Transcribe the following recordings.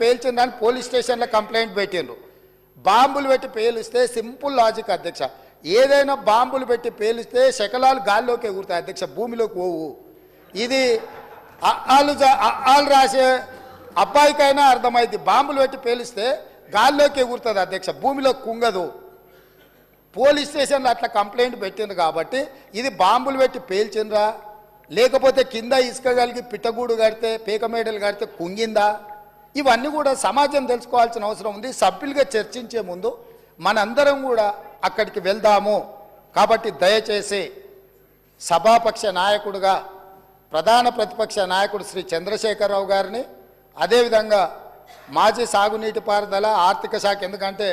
పేల్చిందని police స్టేషన్లో complaint పెట్టిండ్రు. బాంబులు పెట్టి పేలిస్తే సింపుల్ లాజిక్ అధ్యక్ష. ఏదైనా బాంబులు పెట్టి పేలిస్తే శకలాలు గాల్లోకి ఎగురుతాయి అధ్యక్ష భూమిలోకి పోవు. ఇది వాళ్ళు వాళ్ళు రాసే అబ్బాయికైనా అర్థమైంది బాంబులు పెట్టి పేలిస్తే గాల్లోకి ఎగురుతుంది అధ్యక్ష భూమిలో కుంగదు. పోలీస్ స్టేషన్లో అట్లా కంప్లైంట్ పెట్టింది కాబట్టి ఇది బాంబులు పెట్టి పేల్చిండ్రా? లేకపోతే కింద ఇసుక కలిగి పిట్టగూడు కడితే పీకమేడలు కడితే కుంగిందా? ఇవన్నీ కూడా సమాజం తెలుసుకోవాల్సిన అవసరం ఉంది. సభ్యులుగా చర్చించే ముందు మనందరం కూడా అక్కడికి వెళ్దాము. కాబట్టి దయచేసి సభాపక్ష నాయకుడుగా ప్రధాన ప్రతిపక్ష నాయకుడు శ్రీ చంద్రశేఖరరావు గారిని అదేవిధంగా మాజీ సాగునీటి పారుదల ఆర్థిక శాఖ ఎందుకంటే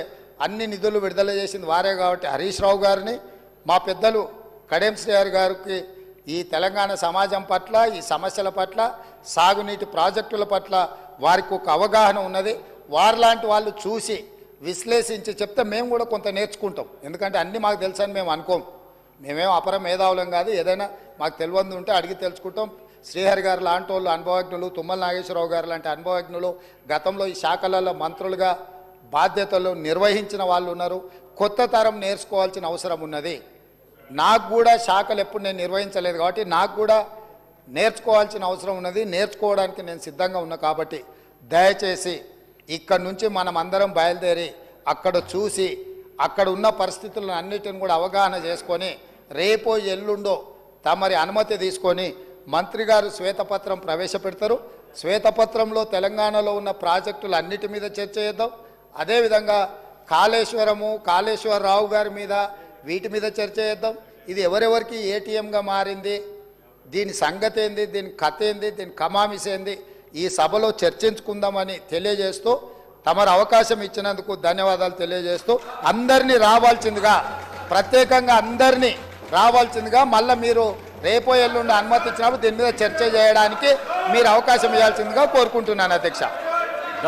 అన్ని నిధులు విడుదల చేసింది వారే కాబట్టి హరీష్ రావు గారిని మా పెద్దలు కడెం శ్రీహరి గారికి ఈ తెలంగాణ సమాజం పట్ల ఈ సమస్యల పట్ల సాగునీటి ప్రాజెక్టుల పట్ల వారికి ఒక అవగాహన ఉన్నది. వారిలాంటి వాళ్ళు చూసి విశ్లేషించి చెప్తే మేము కూడా కొంత నేర్చుకుంటాం. ఎందుకంటే అన్నీ మాకు తెలుసని మేము అనుకోం. మేమేం అపర మేధావులం కాదు. ఏదైనా మాకు తెలియంది ఉంటే అడిగి తెలుసుకుంటాం. శ్రీహరి గారు లాంటి వాళ్ళు అనుభవజ్ఞులు తుమ్మల నాగేశ్వరరావు గారు లాంటి అనుభవజ్ఞులు గతంలో ఈ శాఖలలో మంత్రులుగా బాధ్యతలు నిర్వహించిన వాళ్ళు ఉన్నారు. కొత్త తరం నేర్చుకోవాల్సిన అవసరం ఉన్నది. నాకు కూడా శాఖలు ఎప్పుడు నేను నిర్వహించలేదు కాబట్టి నాకు కూడా నేర్చుకోవాల్సిన అవసరం ఉన్నది. నేర్చుకోవడానికి నేను సిద్ధంగా ఉన్నా కాబట్టి దయచేసి ఇక్కడ నుంచి మనం అందరం బయలుదేరి అక్కడ చూసి అక్కడ ఉన్న పరిస్థితులను అన్నిటిని కూడా అవగాహన చేసుకొని రేపో ఎల్లుండో తమరి అనుమతి తీసుకొని మంత్రి గారు శ్వేతపత్రం ప్రవేశపెడతారు. శ్వేతపత్రంలో తెలంగాణలో ఉన్న ప్రాజెక్టులు అన్నిటి మీద చర్చ చేద్దాం. అదేవిధంగా కాళేశ్వరము కాళేశ్వరరావు గారి మీద వీటి మీద చర్చ చేద్దాం. ఇది ఎవరెవరికి ఏటీఎంగా మారింది? దీని సంగతి ఏంది దీని కథ ఏంది దీని కమామిస్ ఏంది ఈ సభలో చర్చించుకుందామని తెలియజేస్తూ తమరు అవకాశం ఇచ్చినందుకు ధన్యవాదాలు తెలియజేస్తూ అందరినీ రావాల్సిందిగా ప్రత్యేకంగా అందరినీ రావాల్సిందిగా మళ్ళీ మీరు రేపో ఎల్లుండి అనుమతి ఇచ్చినప్పుడు దీని మీద చర్చ చేయడానికి మీరు అవకాశం ఇవ్వాల్సిందిగా కోరుకుంటున్నాను అధ్యక్ష.